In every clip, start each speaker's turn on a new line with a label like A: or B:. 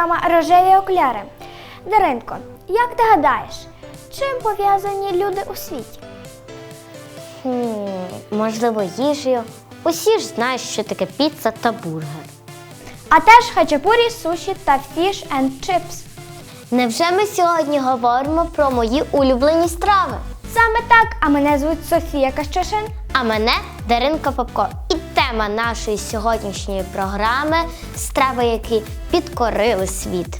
A: програма Рожеві окуляри. Даринко, як ти гадаєш, чим пов'язані люди у світі?
B: Хм, можливо, їжею. Усі ж знають, що таке піца та бургер.
A: А теж хачапурі, суші та фіш енд чипс.
B: Невже ми сьогодні говоримо про мої улюблені страви?
A: Саме так, а мене звуть Софія Кащишин.
B: А мене Даринка Попко. І тема нашої сьогоднішньої програми страви, які підкорили світ.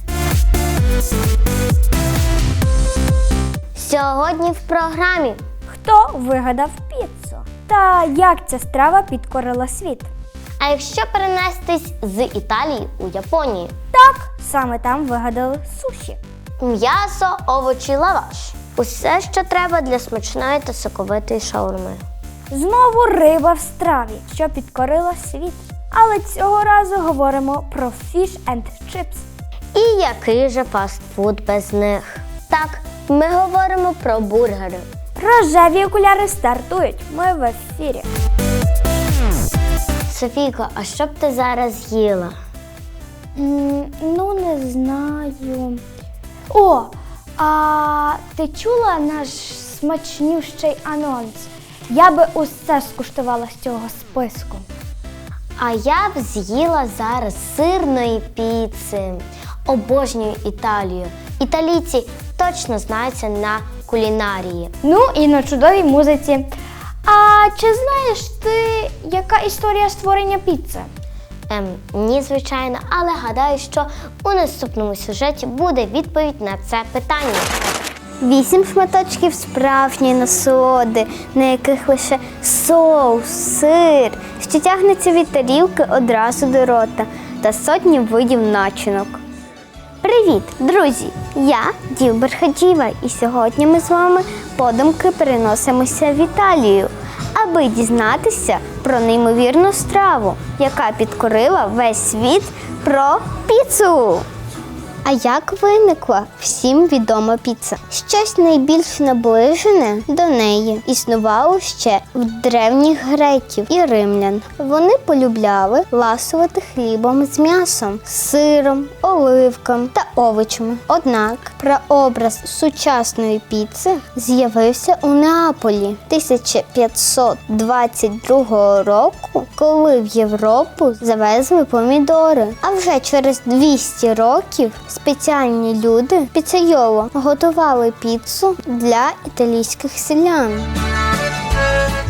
B: Сьогодні в програмі
A: Хто вигадав піцу? Та як ця страва підкорила світ?
B: А якщо перенестись з Італії у Японію,
A: Так, саме там вигадали суші.
B: м'ясо, овочі, лаваш. Усе, що треба для смачної та соковитої шаурми.
A: Знову риба в страві, що підкорила світ. Але цього разу говоримо про фіш енд чипс.
B: І який же фастфуд без них? Так, ми говоримо про бургери.
A: Рожеві окуляри стартують. Ми в ефірі.
B: Софійко, а що б ти зараз їла?
A: М, Ну, не знаю. О, а ти чула наш смачнющий анонс? Я би усе скуштувала з цього списку.
B: А я б з'їла зараз сирної піци. Обожнюю Італію. Італійці точно знаються на кулінарії.
A: Ну і на чудовій музиці. А чи знаєш ти, яка історія створення піци?
B: Ем, ні, звичайно, але гадаю, що у наступному сюжеті буде відповідь на це питання.
C: Вісім шматочків справжньої насолоди, на яких лише соус, сир, що тягнеться від тарілки одразу до рота, та сотні видів начинок. Привіт, друзі! Я Ділбер Хаджіва, і сьогодні ми з вами подумки переносимося в Італію, аби дізнатися про неймовірну страву, яка підкорила весь світ про піцу. А як виникла всім відома піца? Щось найбільш наближене до неї існувало ще в древніх греків і римлян. Вони полюбляли ласувати хлібом з м'ясом, сиром, оливком та овочами. Однак прообраз сучасної піци з'явився у Неаполі 1522 року, коли в Європу завезли помідори. А вже через 200 років спеціальні люди піцейоло готували піцу для італійських селян.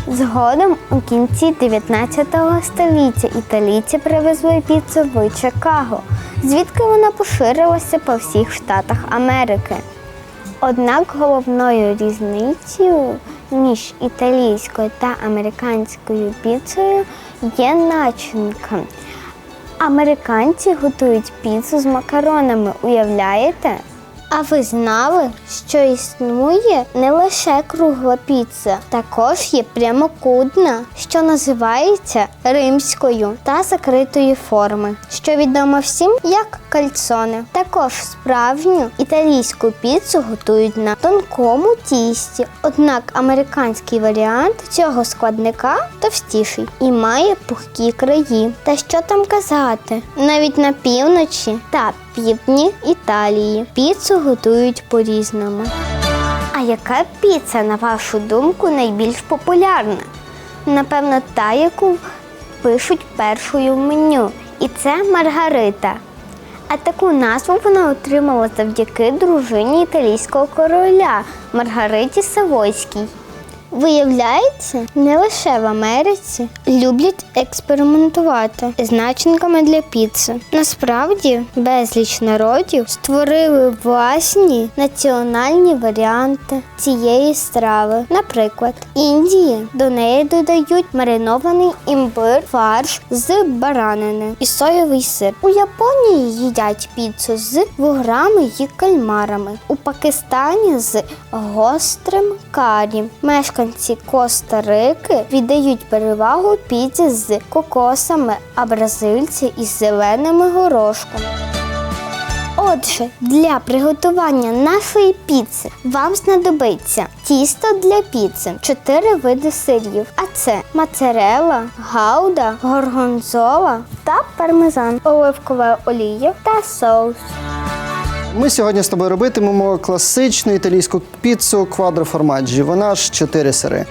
C: Згодом у кінці 19 століття італійці привезли піцу в Чикаго, звідки вона поширилася по всіх штатах Америки. Однак головною різницею між італійською та американською піцею є начинка. Американці готують піцу з макаронами, уявляєте? А ви знали, що існує не лише кругла піца, також є прямокутна, що називається римською та закритої форми, що відомо всім як кальцоне. Також справжню італійську піцу готують на тонкому тісті, однак американський варіант цього складника товстіший і має пухкі краї. Та що там казати? Навіть на півночі та півдні Італії піцу готують по-різному. А яка піца, на вашу думку, найбільш популярна? Напевно, та, яку пишуть першою в меню. І це Маргарита. А таку назву вона отримала завдяки дружині італійського короля Маргариті Савойській. Виявляється, не лише в Америці люблять експериментувати з начинками для піци. Насправді, безліч народів створили власні національні варіанти цієї страви. Наприклад, Індії до неї додають маринований імбир, фарш з баранини і соєвий сир. У Японії їдять піцу з вуграми і кальмарами. У Пакистані з гострим карі. Мешканці Коста-Рики віддають перевагу піці з кокосами, а бразильці із зеленими горошками.
D: Отже, для приготування нашої піци вам знадобиться тісто для піци, 4 види сирів, а це моцарелла, гауда, горгонзола та пармезан, оливкова олія та соус.
E: Ми сьогодні з тобою робитимемо класичну італійську піцу квадро формаджі. Вона ж 4 сири.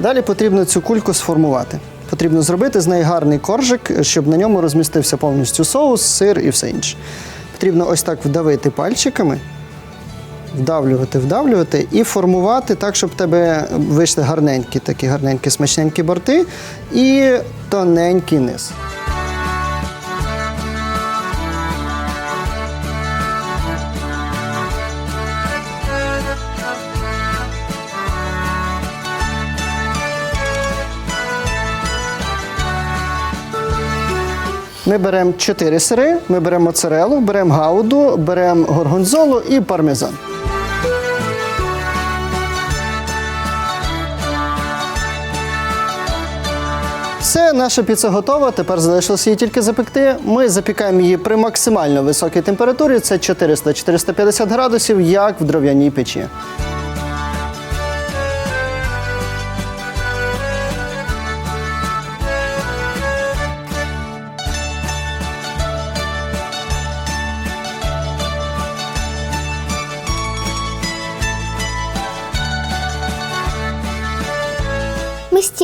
E: Далі потрібно цю кульку сформувати. Потрібно зробити з неї гарний коржик, щоб на ньому розмістився повністю соус, сир і все інше. Потрібно ось так вдавити пальчиками, вдавлювати, вдавлювати і формувати так, щоб в тебе вийшли гарненькі, такі гарненькі, смачненькі борти і тоненький низ. Ми беремо 4 сири, ми беремо моцарелу, беремо гауду, беремо горгонзолу і пармезан. Все, наша піца готова. Тепер залишилося її тільки запекти. Ми запікаємо її при максимально високій температурі. Це 400-450 градусів, як в дров'яній печі.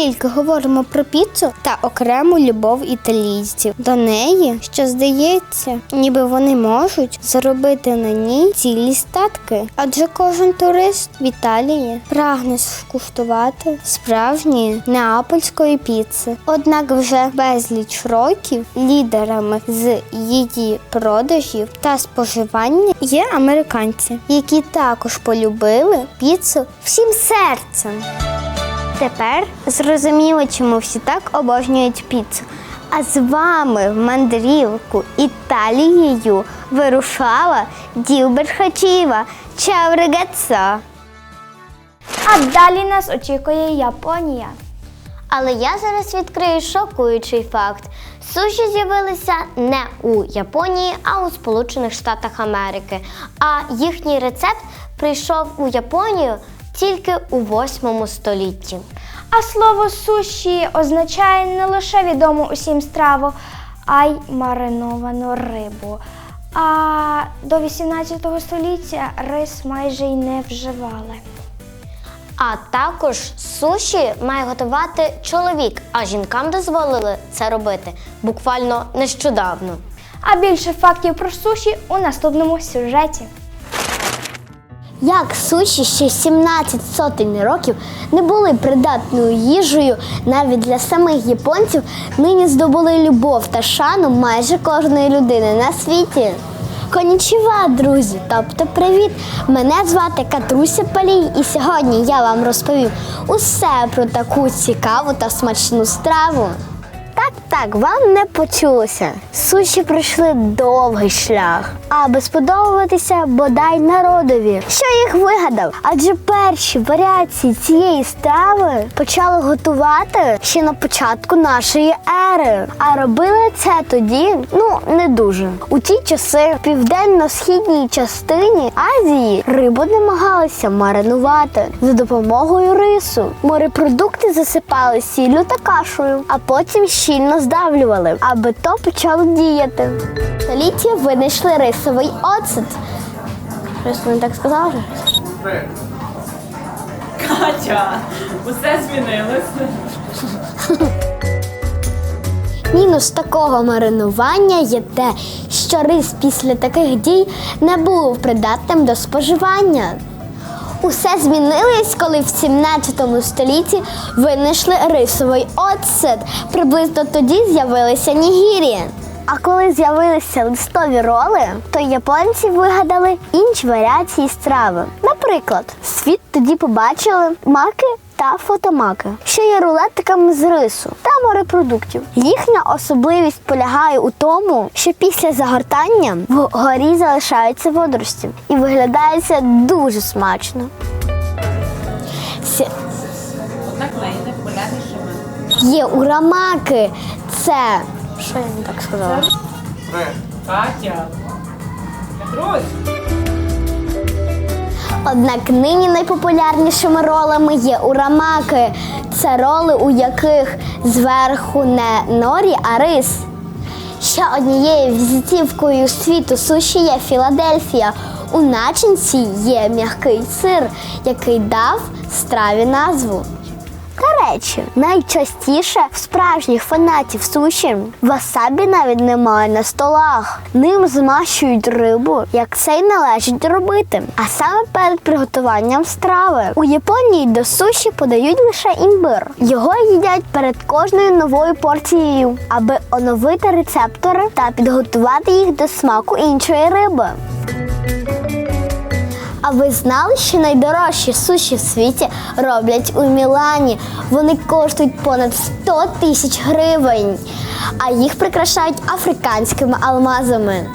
D: Ми говоримо про піцу та окрему любов італійців до неї, що здається, ніби вони можуть заробити на ній цілі статки. Адже кожен турист в Італії прагне скуштувати справжньої неапольської піци. Однак вже безліч років лідерами з її продажів та споживання є американці, які також полюбили піцу всім серцем. Тепер зрозуміло, чому всі так обожнюють піцу. А з вами в мандрівку Італією вирушала Ділбер Хачіва. Чао, рагацо!
A: А далі нас очікує Японія.
B: Але я зараз відкрию шокуючий факт. Суші з'явилися не у Японії, а у Сполучених Штатах Америки. А їхній рецепт прийшов у Японію тільки у 8 столітті.
A: А слово суші означає не лише відому усім страву, а й мариновану рибу. А до 18 століття рис майже й не вживали.
B: А також суші має готувати чоловік, а жінкам дозволили це робити буквально нещодавно.
A: А більше фактів про суші у наступному сюжеті.
D: Як суші ще 17 сотень років не були придатною їжею навіть для самих японців, нині здобули любов та шану майже кожної людини на світі. Конічіва, друзі, тобто привіт! Мене звати Катруся Палій, і сьогодні я вам розповім усе про таку цікаву та смачну страву. Так, так, вам не почулося. Суші пройшли довгий шлях, аби сподобатися бодай народові, що їх вигадав. Адже перші варіації цієї страви почали готувати ще на початку нашої ери. А робили це тоді, ну не дуже. У ті часи в південно-східній частині Азії рибу намагалися маринувати за допомогою рису. Морепродукти засипали сіллю та кашею, а потім щільно здавлювали, аби то почало діяти. Століття винайшли рисовий оцет. Щось не так сказав? вже?
F: Катя, усе змінилось.
D: Мінус такого маринування є те, що рис після таких дій не був придатним до споживання. Усе змінилось, коли в 17 столітті винайшли рисовий оцет. Приблизно тоді з'явилися нігірі. А коли з'явилися листові роли, то японці вигадали інші варіації страви. Наприклад, світ тоді побачили маки та фотомаки, що є рулетиками з рису та морепродуктів. Їхня особливість полягає у тому, що після загортання вгорі залишаються водорості і виглядає це дуже смачно. Є урамаки. Це. Що я не так сказала?
F: Катя. Петрусь.
D: Однак нині найпопулярнішими ролами є урамаки. Це роли, у яких зверху не норі, а рис. Ще однією візитівкою світу суші є Філадельфія. У начинці є м'який сир, який дав страві назву. Речі, найчастіше в справжніх фанатів суші васабі навіть немає на столах. Ним змащують рибу, як це й належить робити. А саме перед приготуванням страви у Японії до суші подають лише імбир. Його їдять перед кожною новою порцією, аби оновити рецептори та підготувати їх до смаку іншої риби. А ви знали, що найдорожчі суші в світі роблять у Мілані? Вони коштують понад 100 тисяч гривень, а їх прикрашають африканськими алмазами.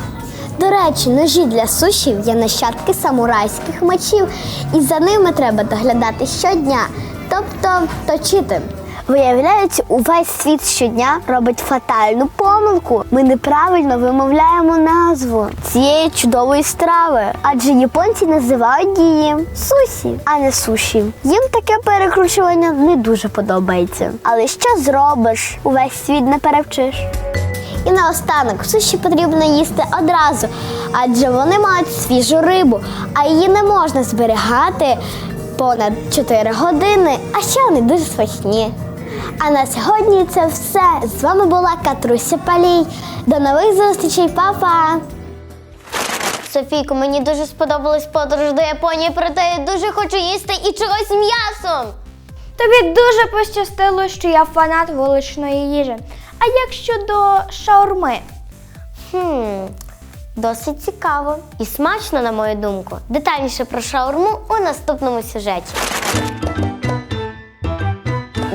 D: До речі, ножі для суші є нащадки самурайських мечів, і за ними треба доглядати щодня, тобто точити. Виявляється, увесь світ щодня робить фатальну помилку. Ми неправильно вимовляємо назву цієї чудової страви, адже японці називають її сусі, а не суші. Їм таке перекручування не дуже подобається. Але що зробиш? Увесь світ не перевчиш. І наостанок суші потрібно їсти одразу, адже вони мають свіжу рибу, а її не можна зберігати понад 4 години, а ще вони дуже смачні. А на сьогодні це все. З вами була Катруся Палій. До нових зустрічей, папа! Софійко, мені дуже сподобалась подорож до Японії, проте я дуже хочу їсти і чогось з м'ясом.
A: Тобі дуже пощастило, що я фанат вуличної їжі. А як щодо шаурми?
D: Хм, досить цікаво і смачно, на мою думку. Детальніше про шаурму у наступному сюжеті.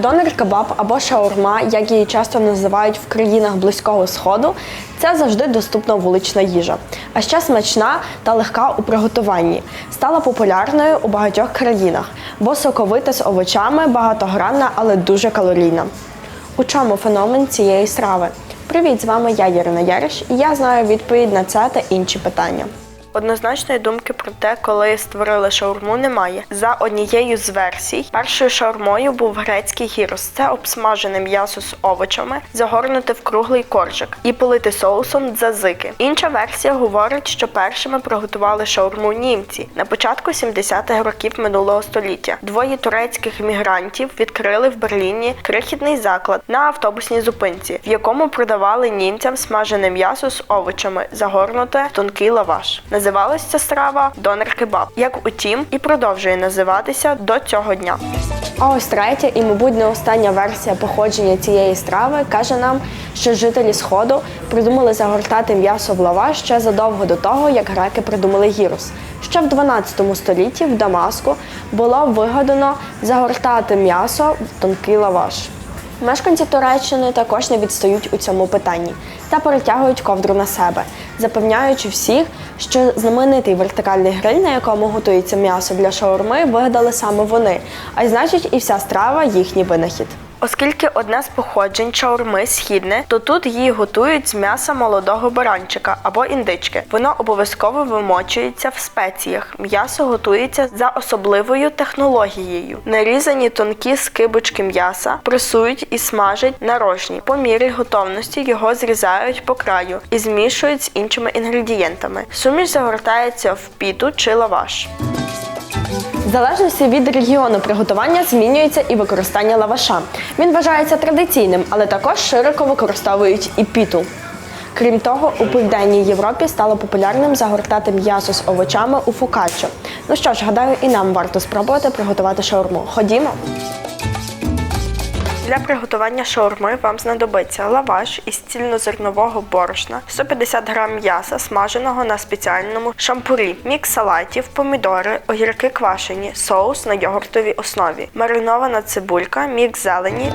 G: Донер кебаб або шаурма, як її часто називають в країнах Близького Сходу, це завжди доступна вулична їжа. А ще смачна та легка у приготуванні. Стала популярною у багатьох країнах, бо соковита з овочами, багатогранна, але дуже калорійна. У чому феномен цієї страви? Привіт, з вами я Ірина Яриш, і я знаю відповідь на це та інші питання. Однозначної думки про те, коли створили шаурму, немає. За однією з версій, першою шаурмою був грецький гірос. Це обсмажене м'ясо з овочами, загорнуте в круглий коржик і полити соусом дзазики. Інша версія говорить, що першими приготували шаурму німці на початку 70-х років минулого століття. Двоє турецьких мігрантів відкрили в Берліні крихітний заклад на автобусній зупинці, в якому продавали німцям смажене м'ясо з овочами, загорнуте в тонкий лаваш. Називалась ця страва донер кебаб, як утім, і продовжує називатися до цього дня. А ось третя і, мабуть, не остання версія походження цієї страви каже нам, що жителі Сходу придумали загортати м'ясо в лаваш ще задовго до того, як греки придумали гірус. Ще в 12 столітті в Дамаску було вигадано загортати м'ясо в тонкий лаваш. Мешканці Туреччини також не відстають у цьому питанні та перетягують ковдру на себе, запевняючи всіх, що знаменитий вертикальний гриль, на якому готується м'ясо для шаурми, вигадали саме вони, а й значить і вся страва їхній винахід. Оскільки одне з походжень шаурми східне, то тут її готують з м'яса молодого баранчика або індички. Воно обов'язково вимочується в спеціях. М'ясо готується за особливою технологією. Нарізані тонкі скибочки м'яса пресують і смажать на рожні. По мірі готовності його зрізають по краю і змішують з іншими інгредієнтами. Суміш загортається в піту чи лаваш. В залежності від регіону приготування змінюється і використання лаваша. Він вважається традиційним, але також широко використовують і піту. Крім того, у південній Європі стало популярним загортати м'ясо з овочами у фокаччо. Ну що ж, гадаю, і нам варто спробувати приготувати шаурму. Ходімо. Для приготування шаурми вам знадобиться лаваш із цільнозернового борошна, 150 г м'яса, смаженого на спеціальному шампурі, мікс салатів, помідори, огірки квашені, соус на йогуртовій основі, маринована цибулька, мікс зелені,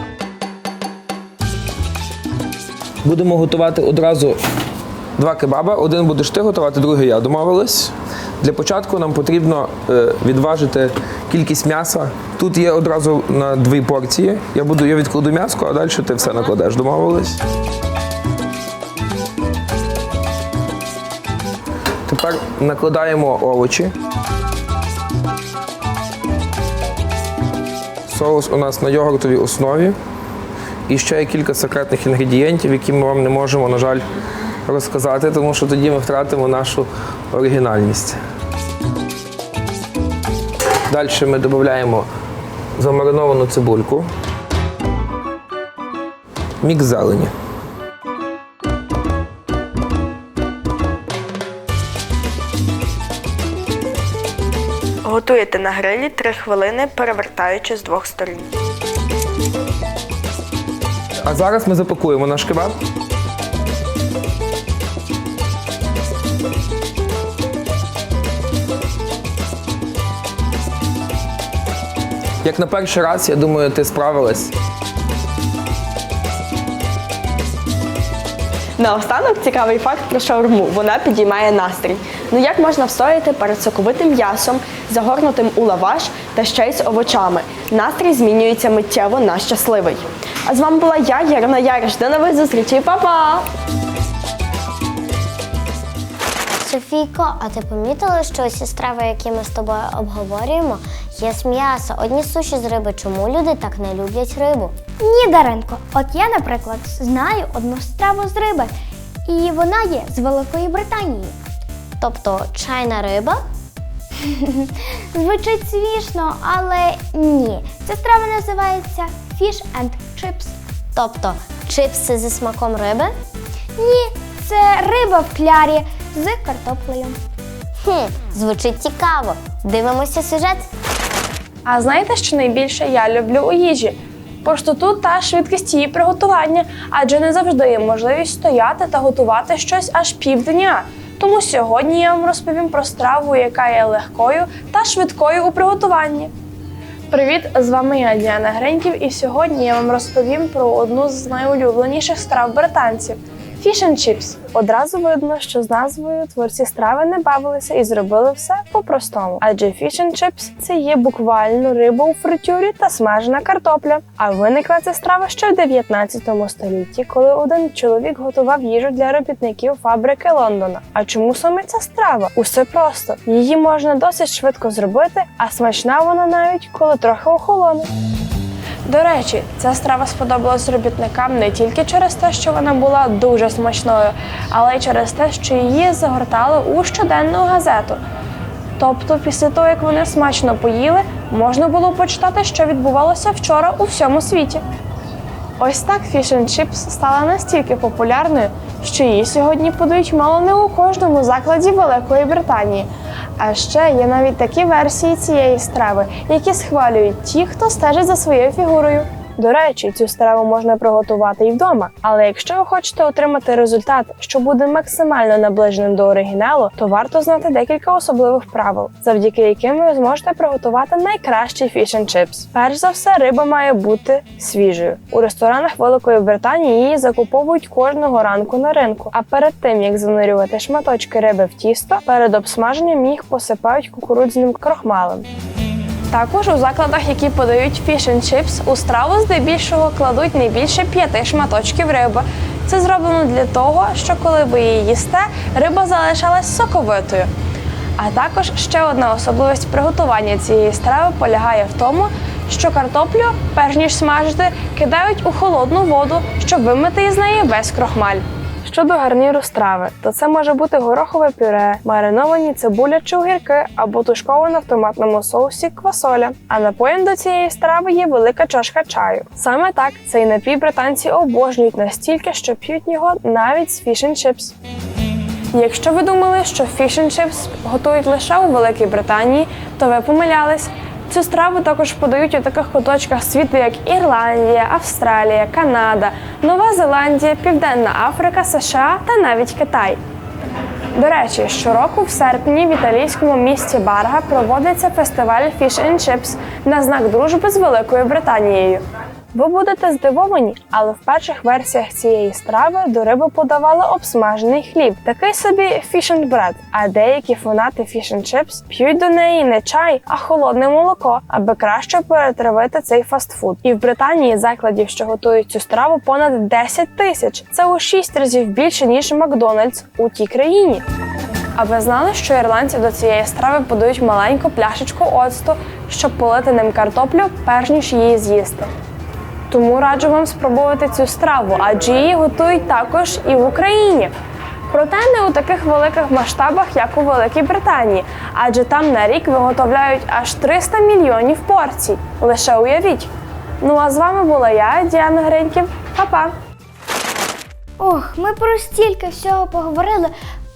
H: Будемо готувати одразу два кебаба. Один будеш ти готувати, другий я. Домовились. Для початку нам потрібно е, відважити кількість м'яса. Тут є одразу на дві порції. Я буду я відкладу м'яско, а далі ти все накладеш. Домовились. Тепер накладаємо овочі. Соус у нас на йогуртовій основі. І ще є кілька секретних інгредієнтів, які ми вам не можемо, на жаль, розказати, тому що тоді ми втратимо нашу оригінальність. Далі ми додаємо замариновану цибульку, мікс зелені.
G: Готуєте на грилі 3 хвилини, перевертаючи з двох сторін.
H: А зараз ми запакуємо наш кебаб. Як на перший раз, я думаю, ти справилась.
G: Наостанок цікавий факт про шаурму. Вона підіймає настрій. Ну як можна встояти перед соковитим м'ясом, загорнутим у лаваш та ще й з овочами? Настрій змінюється миттєво на щасливий. А з вами була я, Ярина Яриш. До нових зустрічей, Па-па!
B: Софійко, а ти помітила, що усі страви, які ми з тобою обговорюємо, є з м'яса. Одні суші з риби. Чому люди так не люблять рибу?
A: Ні, Даренко, от я, наприклад, знаю одну страву з риби, і вона є з Великої Британії.
B: Тобто чайна риба?
A: Звучить смішно, але ні. Ця страва називається Fish and Chips.
B: Тобто чипси зі смаком риби?
A: Ні, це риба в клярі з картоплею.
B: Хм, звучить цікаво. Дивимося сюжет.
I: А знаєте, що найбільше я люблю у їжі? Простоту та швидкість її приготування, адже не завжди є можливість стояти та готувати щось аж півдня. Тому сьогодні я вам розповім про страву, яка є легкою та швидкою у приготуванні. Привіт, з вами я Діана Греньків, і сьогодні я вам розповім про одну з найулюбленіших страв британців And Chips. Одразу видно, що з назвою творці страви не бавилися і зробили все по-простому. Адже and Chips – це є буквально риба у фритюрі та смажена картопля. А виникла ця страва ще в 19 столітті, коли один чоловік готував їжу для робітників фабрики Лондона. А чому саме ця страва? Усе просто її можна досить швидко зробити, а смачна вона навіть коли трохи охолоне. До речі, ця страва сподобалась робітникам не тільки через те, що вона була дуже смачною, але й через те, що її загортали у щоденну газету. Тобто, після того, як вони смачно поїли, можна було почитати, що відбувалося вчора у всьому світі. Ось так фішн чіпс стала настільки популярною, що її сьогодні подають мало не у кожному закладі Великої Британії. А ще є навіть такі версії цієї страви, які схвалюють ті, хто стежить за своєю фігурою. До речі, цю страву можна приготувати і вдома. Але якщо ви хочете отримати результат, що буде максимально наближеним до оригіналу, то варто знати декілька особливих правил, завдяки яким ви зможете приготувати найкращий and чипс. Перш за все, риба має бути свіжою. У ресторанах Великої Британії її закуповують кожного ранку на ринку. А перед тим як занурювати шматочки риби в тісто, перед обсмаженням їх посипають кукурудзяним крохмалем. Також у закладах, які подають chips, у страву здебільшого кладуть не більше п'яти шматочків риби. Це зроблено для того, що коли ви її їсте, риба залишалась соковитою. А також ще одна особливість приготування цієї страви полягає в тому, що картоплю, перш ніж смажити, кидають у холодну воду, щоб вимити із неї весь крохмаль. Щодо гарніру страви, то це може бути горохове пюре, мариновані цибуля чи огірки або тушкована в томатному соусі квасоля. А напоєм до цієї страви є велика чашка чаю. Саме так цей напій британці обожнюють настільки, що п'ють його навіть з and. Якщо ви думали, що and готують лише у Великій Британії, то ви помилялись. Цю страву також подають у таких куточках світу, як Ірландія, Австралія, Канада, Нова Зеландія, Південна Африка, США та навіть Китай. До речі, щороку в серпні в італійському місті Барга проводиться фестиваль Fish and Chips на знак дружби з Великою Британією.
J: Ви будете здивовані, але в перших версіях цієї страви до риби подавали обсмажений хліб, такий собі bread. А деякі фанати chips п'ють до неї не чай, а холодне молоко, аби краще перетравити цей фастфуд. І в Британії закладів, що готують цю страву, понад 10 тисяч. Це у 6 разів більше ніж Макдональдс у тій країні. А ви знали, що ірландці до цієї страви подають маленьку пляшечку оцту, щоб полити ним картоплю, перш ніж її з'їсти. Тому раджу вам спробувати цю страву, адже її готують також і в Україні. Проте не у таких великих масштабах, як у Великій Британії, адже там на рік виготовляють аж 300 мільйонів порцій. Лише уявіть. Ну а з вами була я, Діана Гриньків. Па-па!
A: Ох, ми про стільки всього поговорили.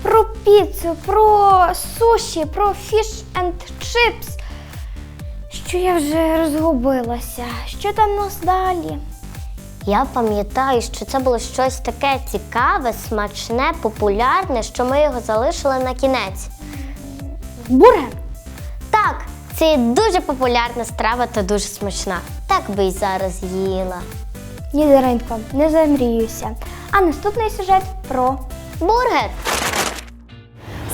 A: Про піцу, про суші, про fish and chips. Що я вже розгубилася. Що там у нас далі?
B: Я пам'ятаю, що це було щось таке цікаве, смачне, популярне, що ми його залишили на кінець.
A: Бургер?
B: Так, це дуже популярна страва та дуже смачна. Так би й зараз їла.
A: Ні, Даринко, не замріюся. А наступний сюжет про
B: Бургер!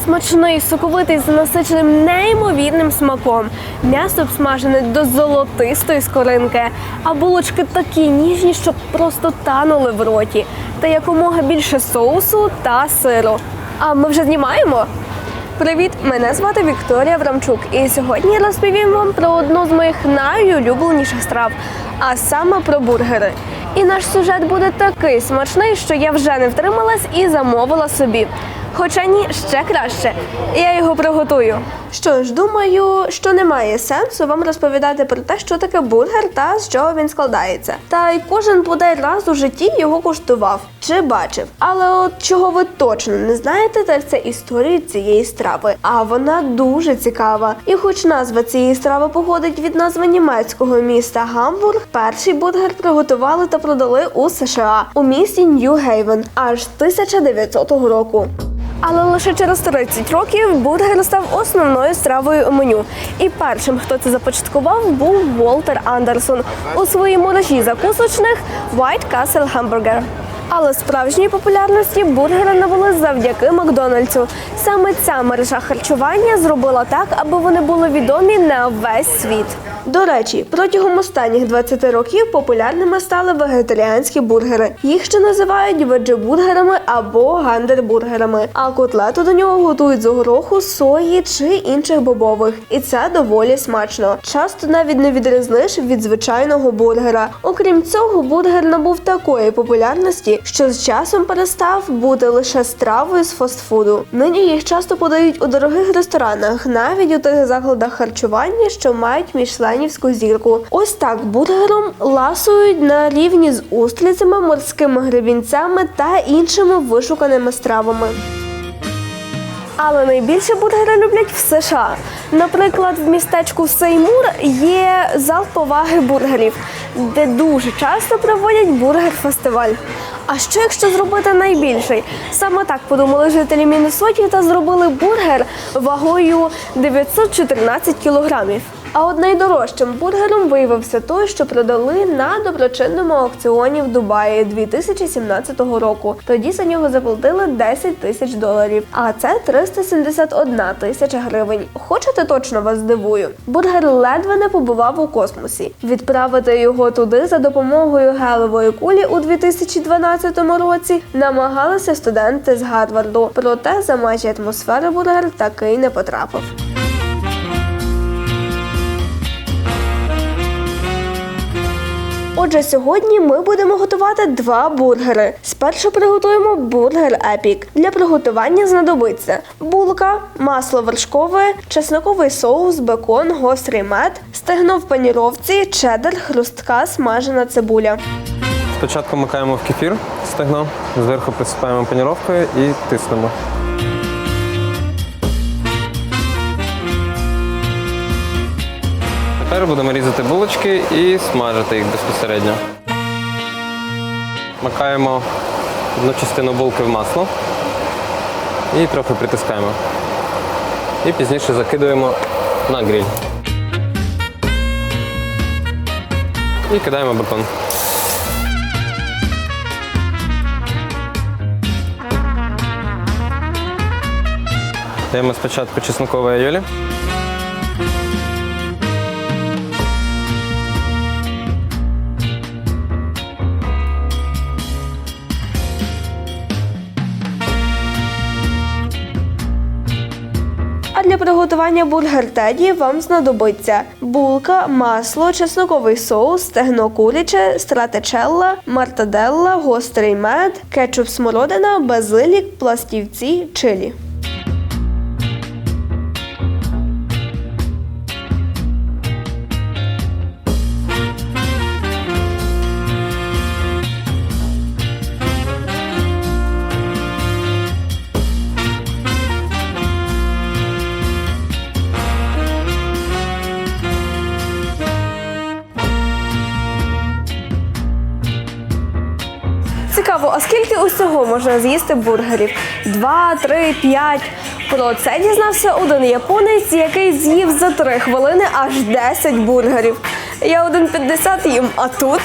J: Смачний, соковитий з насиченим неймовірним смаком. М'ясо обсмажене до золотистої скоринки, а булочки такі ніжні, що просто танули в роті. Та якомога більше соусу та сиру. А ми вже знімаємо? Привіт, мене звати Вікторія Аврамчук, і сьогодні я розповім вам про одну з моїх найулюбленіших страв, а саме про бургери. І наш сюжет буде такий смачний, що я вже не втрималась і замовила собі. Хоча ні, ще краще. Я його приготую. Що ж, думаю, що немає сенсу вам розповідати про те, що таке бургер та з чого він складається. Та й кожен бодай раз у житті його куштував чи бачив. Але от чого ви точно не знаєте, так це історія цієї страви. А вона дуже цікава. І хоч назва цієї страви походить від назви німецького міста Гамбург, перший бургер приготували та продали у США у місті Нью-Гейвен аж 1900 року. Але лише через 30 років бургер став основною стравою у меню. І першим, хто це започаткував, був Волтер Андерсон у своїй мережі закусочних White Castle Hamburger. Але справжньої популярності бургери набули завдяки Макдональдсу. Саме ця мережа харчування зробила так, аби вони були відомі на весь світ. До речі, протягом останніх 20 років популярними стали вегетаріанські бургери. Їх ще називають веджебургерами або гандербургерами. А котлету до нього готують з гороху, сої чи інших бобових. І це доволі смачно. Часто навіть не відрізниш від звичайного бургера. Окрім цього, бургер набув такої популярності, що з часом перестав бути лише стравою з фастфуду. Нині їх часто подають у дорогих ресторанах, навіть у тих закладах харчування, що мають мішленівську зірку. Ось так бургером ласують на рівні з устрицями, морськими гребінцями та іншими вишуканими стравами. Але найбільше бургери люблять в США. Наприклад, в містечку Сеймур є зал поваги бургерів, де дуже часто проводять бургер-фестиваль. А що якщо зробити найбільший? Саме так подумали жителі Міннесоті та зробили бургер вагою 914 кілограмів. А от найдорожчим бургером виявився той, що продали на доброчинному аукціоні в Дубаї 2017 року. Тоді за нього заплатили 10 тисяч доларів, а це 371 тисяча гривень. Хочете точно вас здивую? Бургер ледве не побував у космосі. Відправити його туди за допомогою гелевої кулі у 2012 році намагалися студенти з Гарварду. Проте за межі атмосфери бургер таки й не потрапив. Отже, сьогодні ми будемо готувати два бургери. Спершу приготуємо бургер епік. Для приготування знадобиться булка, масло вершкове, чесноковий соус, бекон, гострий мед, стегно в паніровці, чеддер, хрустка, смажена цибуля.
K: Спочатку макаємо в кефір стегно, зверху присипаємо паніровкою і тиснемо. Тепер будемо різати булочки і смажити їх безпосередньо. Макаємо одну частину булки в масло і трохи притискаємо. І пізніше закидуємо на гриль. І кидаємо бекон. Даємо спочатку чеснокової айолі.
J: Приготування бургер теді вам знадобиться булка, масло, чесноковий соус, стегно куряче, стратечелла, мартаделла, гострий мед, кетчуп смородина, базилік, пластівці, чилі. А скільки усього можна з'їсти бургерів? Два, три, п'ять. Про це дізнався один японець, який з'їв за три хвилини аж 10 бургерів. Я 1,50 їм, а тут.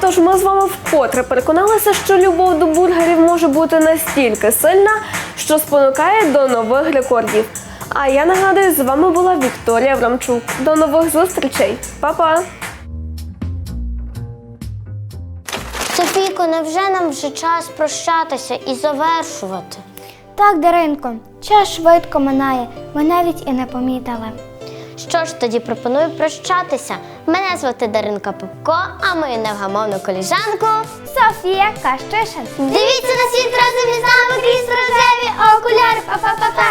J: Тож ми з вами вкотре переконалися, що любов до бургерів може бути настільки сильна, що спонукає до нових рекордів. А я нагадую, з вами була Вікторія Врамчук. До нових зустрічей. Па-па!
B: Софійко, невже нам вже час прощатися і завершувати?
A: Так, Даринко, час швидко минає, ми навіть і не помітили.
B: Що ж тоді пропоную прощатися? Мене звати Даринка Попко, а мою невгамовну коліжанку.
A: Софія Кащишин.
B: Дивіться на світ разом із нами крізь рожеві окуляри. Па-па-па-па!